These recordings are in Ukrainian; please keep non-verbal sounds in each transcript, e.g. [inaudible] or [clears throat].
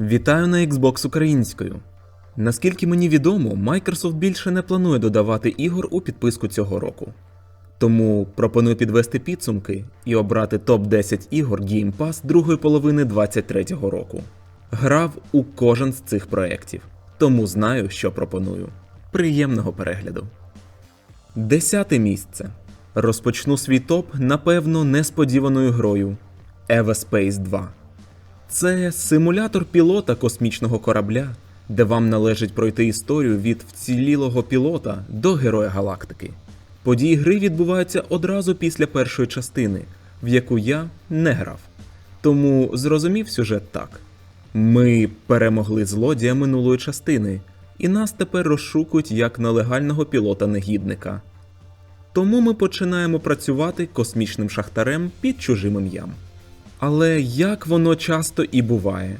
Вітаю на Xbox українською. Наскільки мені відомо, Microsoft більше не планує додавати ігор у підписку цього року. Тому пропоную підвести підсумки і обрати топ-10 ігор Game Pass другої половини 2023 року. Грав у кожен з цих проєктів, тому знаю, що пропоную. Приємного перегляду. Десяте місце. Розпочну свій топ, напевно, несподіваною грою Everspace 2. Це симулятор пілота космічного корабля, де вам належить пройти історію від вцілілого пілота до героя галактики. Події гри відбуваються одразу після першої частини, в яку я не грав. Тому зрозумів сюжет так: ми перемогли злодія минулої частини, і нас тепер розшукують як нелегального пілота-негідника. Тому ми починаємо працювати космічним шахтарем під чужим ім'ям. Але як воно часто і буває,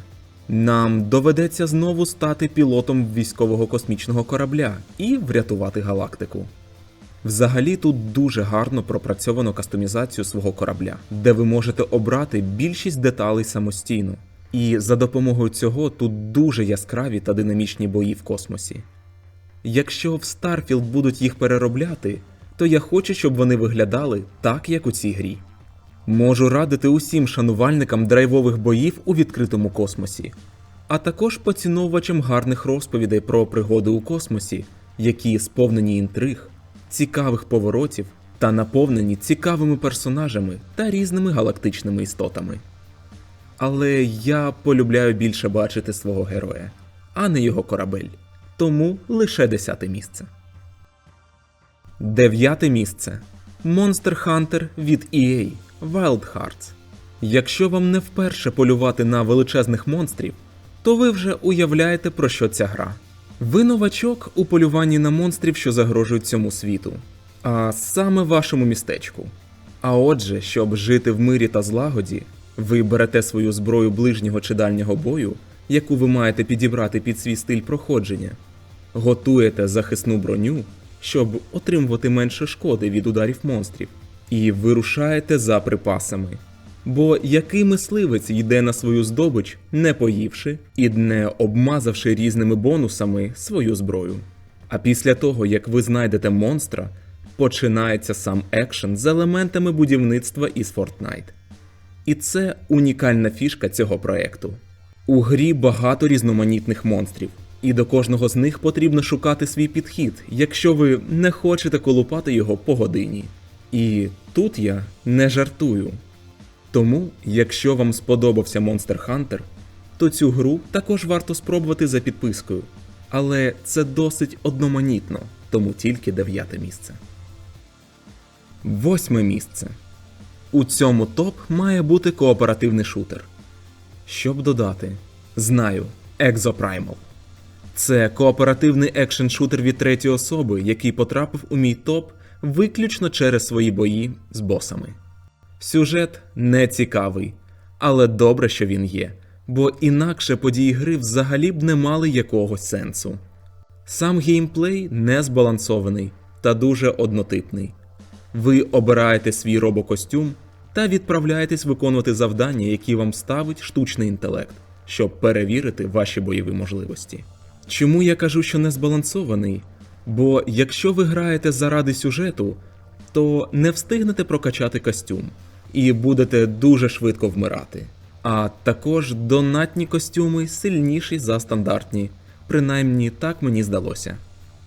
нам доведеться знову стати пілотом військового космічного корабля і врятувати галактику. Взагалі тут дуже гарно пропрацьовано кастомізацію свого корабля, де ви можете обрати більшість деталей самостійно. І за допомогою цього тут дуже яскраві та динамічні бої в космосі. Якщо в Starfield будуть їх переробляти, то я хочу, щоб вони виглядали так, як у цій грі. Можу радити усім шанувальникам драйвових боїв у відкритому космосі, а також поціновувачам гарних розповідей про пригоди у космосі, які сповнені інтриг, цікавих поворотів та наповнені цікавими персонажами та різними галактичними істотами. Але я полюбляю більше бачити свого героя, а не його корабель. Тому лише десяте місце. Дев'яте місце Monster Hunter від EA Wild Hearts. Якщо вам не вперше полювати на величезних монстрів, то ви вже уявляєте, про що ця гра. Ви новачок у полюванні на монстрів, що загрожують цьому світу, а саме вашому містечку. А отже, щоб жити в мирі та злагоді, ви берете свою зброю ближнього чи дальнього бою, яку ви маєте підібрати під свій стиль проходження, готуєте захисну броню, щоб отримувати менше шкоди від ударів монстрів, і вирушаєте за припасами. Бо який мисливець йде на свою здобич, не поївши і не обмазавши різними бонусами свою зброю. А після того, як ви знайдете монстра, починається сам екшен з елементами будівництва із Fortnite. І це унікальна фішка цього проекту. У грі багато різноманітних монстрів, і до кожного з них потрібно шукати свій підхід, якщо ви не хочете колупати його по годині. І тут я не жартую. Тому, якщо вам сподобався Monster Hunter, то цю гру також варто спробувати за підпискою. Але це досить одноманітно, тому тільки дев'яте місце. Восьме місце. У цьому топ має бути кооперативний шутер. Щоб додати, знаю Exoprimal. Це кооперативний екшен шутер від третьої особи, який потрапив у мій топ виключно через свої бої з босами. Сюжет не цікавий, але добре, що він є, бо інакше події гри взагалі б не мали якогось сенсу. Сам геймплей не збалансований та дуже однотипний. Ви обираєте свій робокостюм та відправляєтесь виконувати завдання, які вам ставить штучний інтелект, щоб перевірити ваші бойові можливості. Чому я кажу, що не збалансований? Бо якщо ви граєте заради сюжету, то не встигнете прокачати костюм і будете дуже швидко вмирати. А також донатні костюми сильніші за стандартні, принаймні так мені здалося.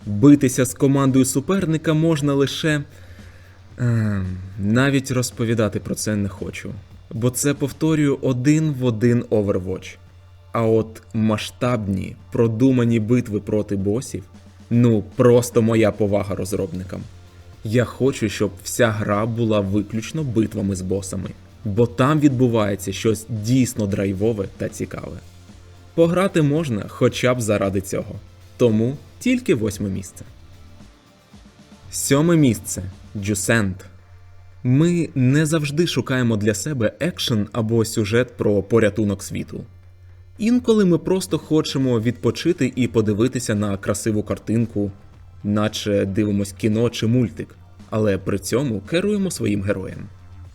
Битися з командою суперника можна лише. Ем, навіть розповідати про це не хочу, бо це повторюю один в один Overwatch. А от масштабні, продумані битви проти босів ну просто моя повага розробникам. Я хочу, щоб вся гра була виключно битвами з босами, бо там відбувається щось дійсно драйвове та цікаве. Пограти можна хоча б заради цього, тому тільки восьме місце. Сьоме місце Джусент. Ми не завжди шукаємо для себе екшен або сюжет про порятунок світу. Інколи ми просто хочемо відпочити і подивитися на красиву картинку, наче дивимось кіно чи мультик, але при цьому керуємо своїм героєм.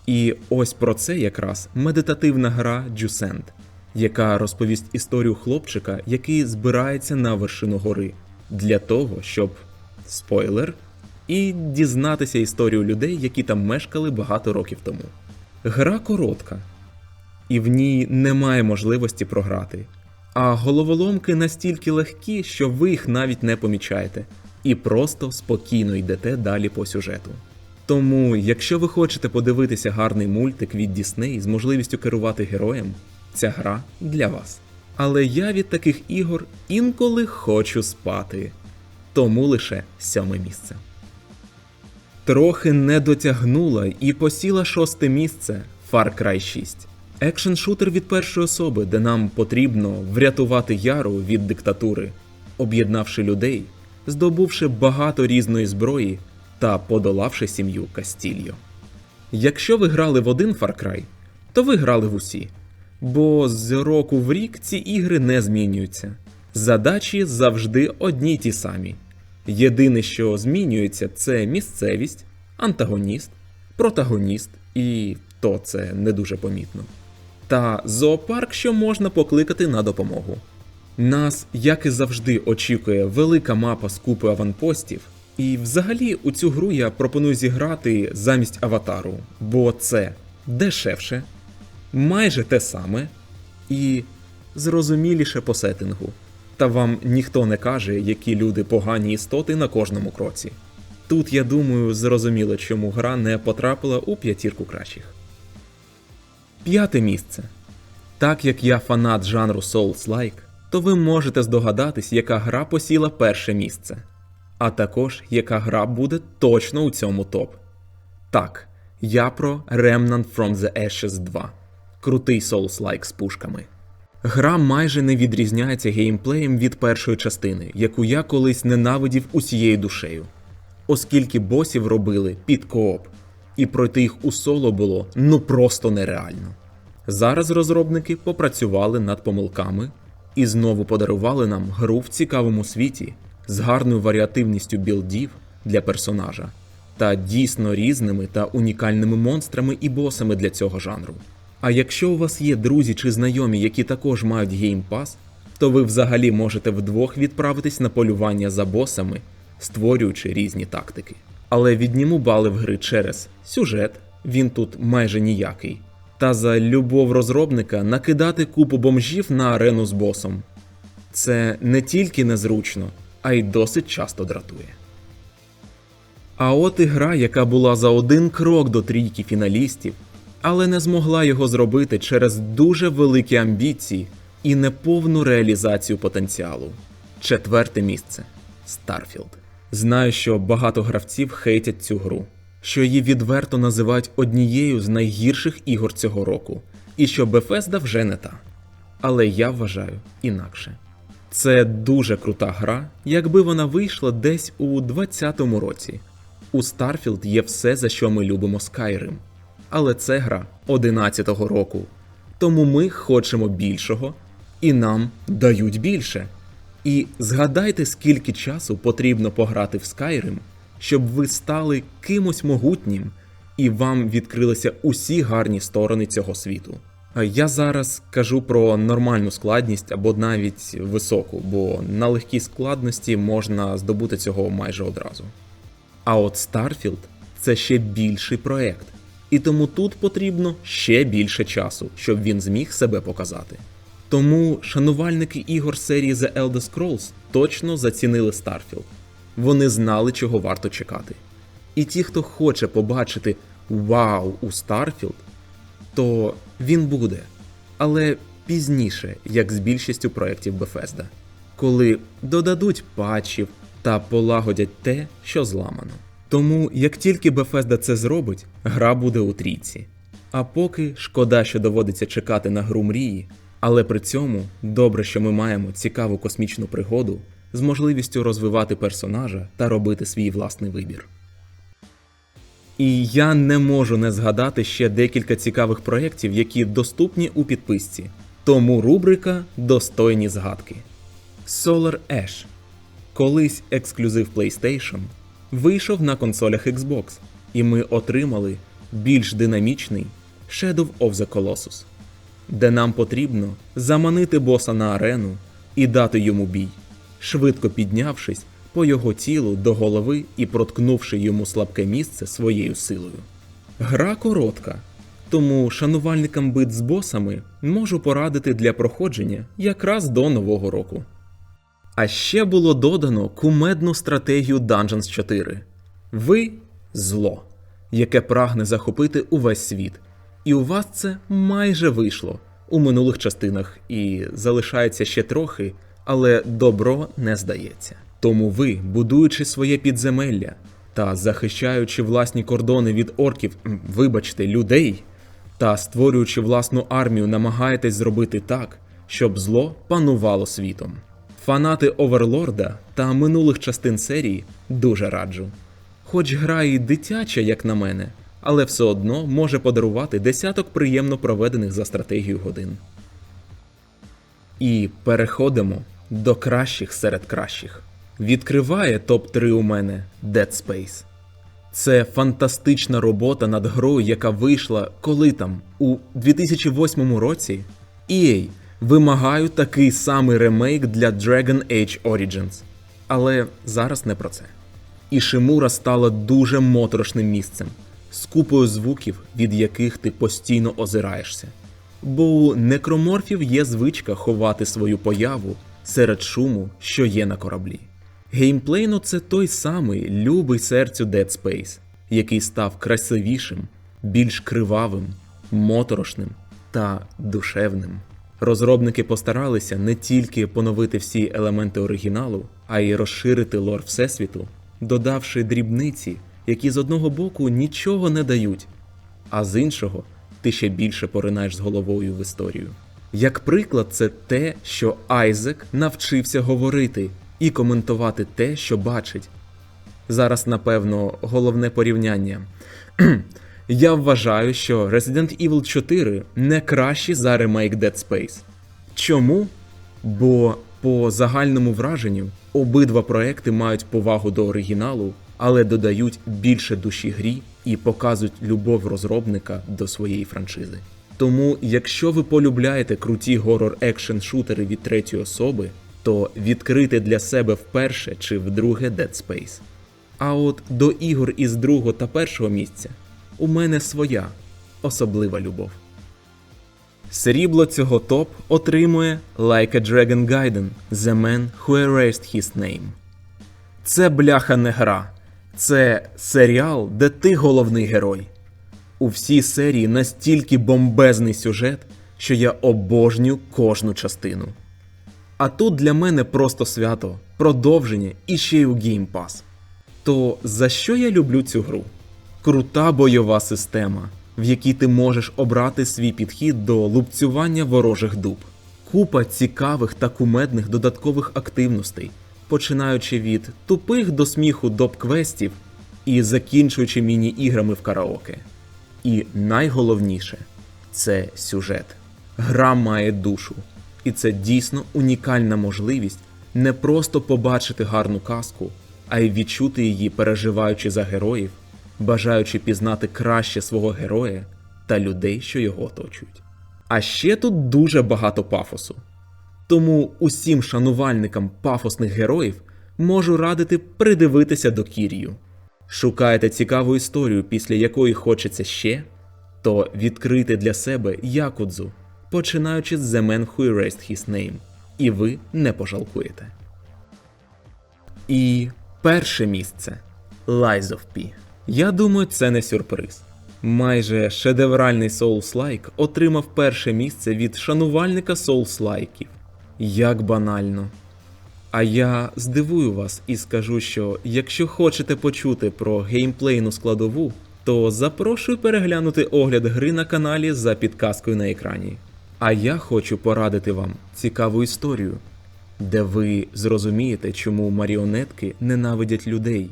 І ось про це якраз медитативна гра Джусент, яка розповість історію хлопчика, який збирається на вершину гори, для того, щоб спойлер, і дізнатися історію людей, які там мешкали багато років тому. Гра коротка, і в ній немає можливості програти. А головоломки настільки легкі, що ви їх навіть не помічаєте, і просто спокійно йдете далі по сюжету. Тому, якщо ви хочете подивитися гарний мультик від Disney з можливістю керувати героєм, ця гра для вас. Але я від таких ігор інколи хочу спати. Тому лише сьоме місце. Трохи не дотягнула і посіла шосте місце Far Cry 6. Екшн шутер від першої особи, де нам потрібно врятувати яру від диктатури, об'єднавши людей, здобувши багато різної зброї та подолавши сім'ю Кастільо. Якщо ви грали в один Far Cry, то ви грали в усі. Бо з року в рік ці ігри не змінюються. Задачі завжди одні й ті самі. Єдине, що змінюється, це місцевість, антагоніст, протагоніст, і то це не дуже помітно. Та зоопарк, що можна покликати на допомогу. Нас, як і завжди, очікує велика мапа з купою аванпостів, і взагалі у цю гру я пропоную зіграти замість аватару, бо це дешевше, майже те саме і зрозуміліше по сеттингу. Та вам ніхто не каже, які люди погані істоти на кожному кроці. Тут, я думаю, зрозуміло, чому гра не потрапила у п'ятірку кращих. П'яте місце. Так як я фанат жанру Souls-like, то ви можете здогадатись, яка гра посіла перше місце, а також яка гра буде точно у цьому топ. Так, я про Remnant from the Ashes 2. Крутий Souls-like з пушками. Гра майже не відрізняється геймплеєм від першої частини, яку я колись ненавидів усією душею, оскільки босів робили під кооп, і пройти їх у соло було ну просто нереально. Зараз розробники попрацювали над помилками і знову подарували нам гру в цікавому світі з гарною варіативністю білдів для персонажа та дійсно різними та унікальними монстрами і босами для цього жанру. А якщо у вас є друзі чи знайомі, які також мають геймпас, то ви взагалі можете вдвох відправитись на полювання за босами, створюючи різні тактики. Але відніму бали в гри через сюжет, він тут майже ніякий, та за любов розробника накидати купу бомжів на арену з босом. Це не тільки незручно, а й досить часто дратує. А от і гра, яка була за один крок до трійки фіналістів, але не змогла його зробити через дуже великі амбіції і неповну реалізацію потенціалу. Четверте місце Starfield. Знаю, що багато гравців хейтять цю гру, що її відверто називають однією з найгірших ігор цього року, і що Bethesda вже не та. Але я вважаю інакше. Це дуже крута гра, якби вона вийшла десь у 2020 році. У Starfield є все, за що ми любимо Skyrim. Але це гра 11-го року. Тому ми хочемо більшого, і нам дають більше. І згадайте, скільки часу потрібно пограти в Skyrim, щоб ви стали кимось могутнім і вам відкрилися усі гарні сторони цього світу. Я зараз кажу про нормальну складність або навіть високу, бо на легкій складності можна здобути цього майже одразу. А от Starfield – це ще більший проект, і тому тут потрібно ще більше часу, щоб він зміг себе показати. Тому шанувальники ігор серії The Elder Scrolls точно зацінили Starfield. Вони знали, чого варто чекати. І ті, хто хоче побачити вау у Starfield, то він буде, але пізніше, як з більшістю проєктів Bethesda, коли додадуть патчів та полагодять те, що зламано. Тому, як тільки Bethesda це зробить, гра буде у трійці. А поки шкода, що доводиться чекати на гру мрії, але при цьому добре, що ми маємо цікаву космічну пригоду з можливістю розвивати персонажа та робити свій власний вибір. І я не можу не згадати ще декілька цікавих проєктів, які доступні у підписці. Тому рубрика Достойні згадки. Solar Ash. Колись ексклюзив PlayStation вийшов на консолях Xbox, і ми отримали більш динамічний Shadow of the Colossus. Де нам потрібно заманити боса на арену і дати йому бій, швидко піднявшись по його тілу до голови і проткнувши йому слабке місце своєю силою. Гра коротка, тому шанувальникам бит з босами можу порадити для проходження якраз до нового року. А ще було додано кумедну стратегію Dungeons 4. Ви зло, яке прагне захопити увесь світ. І у вас це майже вийшло у минулих частинах, і залишається ще трохи, але добро не здається. Тому ви, будуючи своє підземелля та захищаючи власні кордони від орків, вибачте, людей, та створюючи власну армію, намагаєтесь зробити так, щоб зло панувало світом. Фанати Оверлорда та минулих частин серії дуже раджу. Хоч гра і дитяча, як на мене, але все одно може подарувати десяток приємно проведених за стратегію годин. І переходимо до кращих серед кращих. Відкриває топ-3 у мене Dead Space. Це фантастична робота над грою, яка вийшла коли там, у 2008 році. EA вимагаю такий самий ремейк для Dragon Age Origins. Але зараз не про це. Ішимура стала дуже моторошним місцем, з купою звуків, від яких ти постійно озираєшся. Бо у некроморфів є звичка ховати свою появу серед шуму, що є на кораблі. Геймплейно це той самий любий серцю Dead Space, який став красивішим, більш кривавим, моторошним та душевним. Розробники постаралися не тільки поновити всі елементи оригіналу, а й розширити лор Всесвіту, додавши дрібниці, які з одного боку нічого не дають, а з іншого ти ще більше поринаєш з головою в історію. Як приклад, це те, що Айзек навчився говорити і коментувати те, що бачить. Зараз, напевно, головне порівняння. [clears throat] Я вважаю, що Resident Evil 4 не кращий за ремейк Dead Space. Чому? Бо по загальному враженню обидва проекти мають повагу до оригіналу, але додають більше душі грі і показують любов розробника до своєї франшизи. Тому, якщо ви полюбляєте круті горор екшн шутери від третьої особи, то відкрити для себе вперше чи вдруге Dead Space. А от до ігор із другого та першого місця у мене своя особлива любов. Срібло цього топ отримує Like a Dragon Gaiden The Man Who Erased His Name. Це бляха не гра. Це серіал, де ти головний герой. У всій серії настільки бомбезний сюжет, що я обожнюю кожну частину. А тут для мене просто свято, продовження і ще й у Game Pass. То за що я люблю цю гру? Крута бойова система, в якій ти можеш обрати свій підхід до лупцювання ворожих дуб. Купа цікавих та кумедних додаткових активностей, починаючи від тупих до сміху доп-квестів і закінчуючи міні-іграми в караоке. І найголовніше це сюжет. Гра має душу, і це дійсно унікальна можливість не просто побачити гарну казку, а й відчути її, переживаючи за героїв, бажаючи пізнати краще свого героя та людей, що його оточують. А ще тут дуже багато пафосу. Тому усім шанувальникам пафосних героїв можу радити придивитися до Кірію. Шукаєте цікаву історію, після якої хочеться ще, то відкрийте для себе Якудзу, починаючи з The Man Who Erased His Name, і ви не пожалкуєте. І перше місце Lies of P. Я думаю, це не сюрприз. Майже шедевральний Souls-like отримав перше місце від шанувальника Souls-лайків. Як банально. А я здивую вас і скажу, що якщо хочете почути про геймплейну складову, то запрошую переглянути огляд гри на каналі за підказкою на екрані. А я хочу порадити вам цікаву історію, де ви зрозумієте, чому маріонетки ненавидять людей,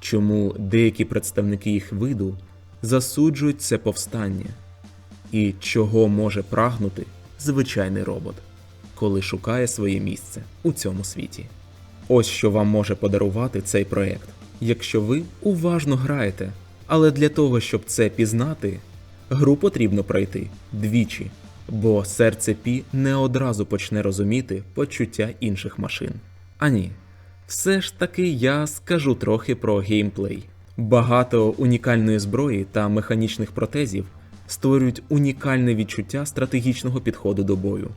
чому деякі представники їх виду засуджують це повстання, і чого може прагнути звичайний робот коли шукає своє місце у цьому світі. Ось що вам може подарувати цей проект, якщо ви уважно граєте. Але для того, щоб це пізнати, гру потрібно пройти двічі, бо серце Пі не одразу почне розуміти почуття інших машин. А ні, все ж таки я скажу трохи про геймплей. Багато унікальної зброї та механічних протезів створюють унікальне відчуття стратегічного підходу до бою.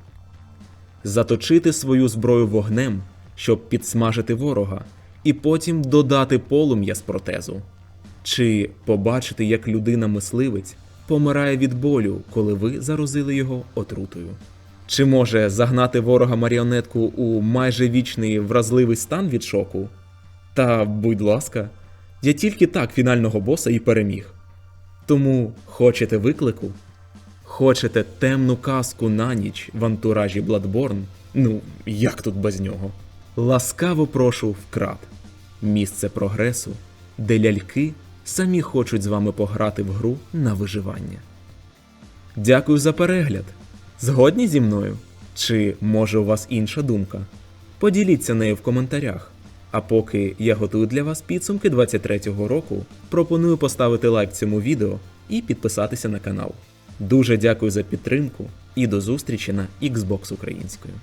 Заточити свою зброю вогнем, щоб підсмажити ворога, і потім додати полум'я з протезу. Чи побачити, як людина-мисливець помирає від болю, коли ви заразили його отрутою? Чи може загнати ворога маріонетку у майже вічний вразливий стан від шоку? Та, будь ласка, я тільки так фінального боса і переміг. Тому хочете виклику? Хочете темну казку на ніч в антуражі Bloodborne? Ну, як тут без нього? Ласкаво прошу вкрат. Місце прогресу, де ляльки самі хочуть з вами пограти в гру на виживання. Дякую за перегляд. Згодні зі мною? Чи може у вас інша думка? Поділіться нею в коментарях. А поки я готую для вас підсумки 23-го року, пропоную поставити лайк цьому відео і підписатися на канал. Дуже дякую за підтримку і до зустрічі на Xbox українською.